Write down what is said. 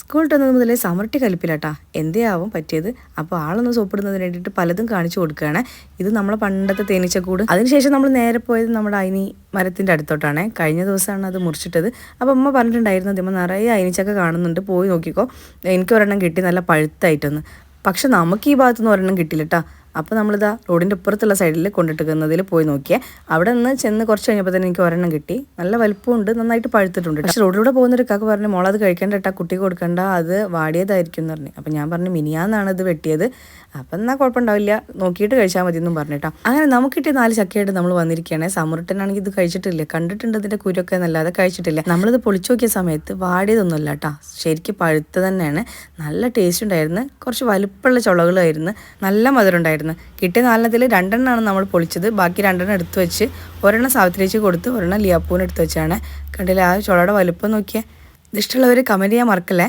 School വിട്ടുന്നത് മുതലേ സമർട്ടി കലിപ്പിലാട്ടാ. എന്തേയാവും പറ്റിയത്? അപ്പോൾ ആളൊന്ന് സോപ്പിടുന്നതിന് വേണ്ടിയിട്ട് പലതും കാണിച്ചു കൊടുക്കുകയാണ്. ഇത് നമ്മളെ പണ്ടത്തെ തേനീച്ചക്കൂട്. അതിനുശേഷം നമ്മൾ നേരെ പോയത് നമ്മുടെ അയിനി മരത്തിന്റെ അടുത്തോട്ടാണ്. കഴിഞ്ഞ ദിവസമാണ് അത് മുറിച്ചിട്ടത്. അപ്പോൾ അമ്മ പറഞ്ഞിട്ടുണ്ടായിരുന്നു അതിമ്മ നിറയെ അയിനിച്ചൊക്കെ കാണുന്നുണ്ട്. പോയി നോക്കിക്കോ. എനിക്ക് ഒരെണ്ണം കിട്ടി. നല്ല പഴുത്തായിട്ടൊന്ന്. പക്ഷെ നമുക്ക് ഈ ഭാഗത്തുനിന്ന് ഒരെണ്ണം കിട്ടില്ല കേട്ടോ അപ്പോൾ നമ്മളിതാ റോഡിന്റെ ഇപ്പുറത്തുള്ള സൈഡിൽ കൊണ്ടിട്ടിരിക്കുന്നതിൽ പോയി നോക്കിയാൽ അവിടെ നിന്ന് ചെന്ന് കുറച്ച് കഴിഞ്ഞപ്പോൾ തന്നെ എനിക്ക് ഒരെണ്ണം കിട്ടി. നല്ല വലുപ്പമുണ്ട് നന്നായിട്ട് പഴുത്തിട്ടുണ്ട് പക്ഷേ റോഡിലൂടെ പോകുന്ന ഒരു കാക്ക് പറഞ്ഞു മോളത് കഴിക്കേണ്ട കേട്ടാ കുട്ടിക്ക് കൊടുക്കണ്ട അത് വാടിയതായിരിക്കും എന്ന് പറഞ്ഞു. അപ്പം ഞാൻ പറഞ്ഞു മിനിയാന്നാണ് ഇത് വെട്ടിയത്. അപ്പം എന്നാൽ കുഴപ്പമുണ്ടാവില്ല നോക്കിയിട്ട് കഴിച്ചാൽ മതി എന്നും പറഞ്ഞിട്ടാ അങ്ങനെ നമുക്ക് കിട്ടിയ നാല് ചക്കയായിട്ട് നമ്മൾ വന്നിരിക്കുകയാണ് സമുറട്ടനാണെങ്കിൽ ഇത് കഴിച്ചിട്ടില്ല. കണ്ടിട്ടുണ്ട് ഇതിന്റെ കുരൊക്കെ എന്നല്ലാതെ കഴിച്ചിട്ടില്ല. നമ്മളിത് പൊളിച്ചു നോക്കിയ സമയത്ത് വാടിയതൊന്നുമല്ല കേട്ടോ ശരിക്കും പഴുത്ത് തന്നെയാണ്. നല്ല ടേസ്റ്റ് ഉണ്ടായിരുന്നു. കുറച്ച് വലുപ്പമുള്ള ചുളകളായിരുന്നു. നല്ല മധുരം ഉണ്ടായിരുന്നു. കിട്ടിയ നാലെണ്ണത്തിൽ രണ്ടെണ്ണമാണ് നമ്മൾ പൊളിച്ചത്. ബാക്കി രണ്ടെണ്ണം എടുത്തു വെച്ച് ഒരെണ്ണം സാവിത്രിച്ച് കൊടുത്ത് ഒരെണ്ണം ലിയാപ്പൂവിന് എടുത്തു വെച്ചാണ്. കണ്ടില്ലേ ആ ചുളയുടെ വലുപ്പം നോക്കിയാൽ ഇതിഷ്ടമുള്ളവർ കമന്റ് ചെയ്യാൻ മറക്കല്ലേ?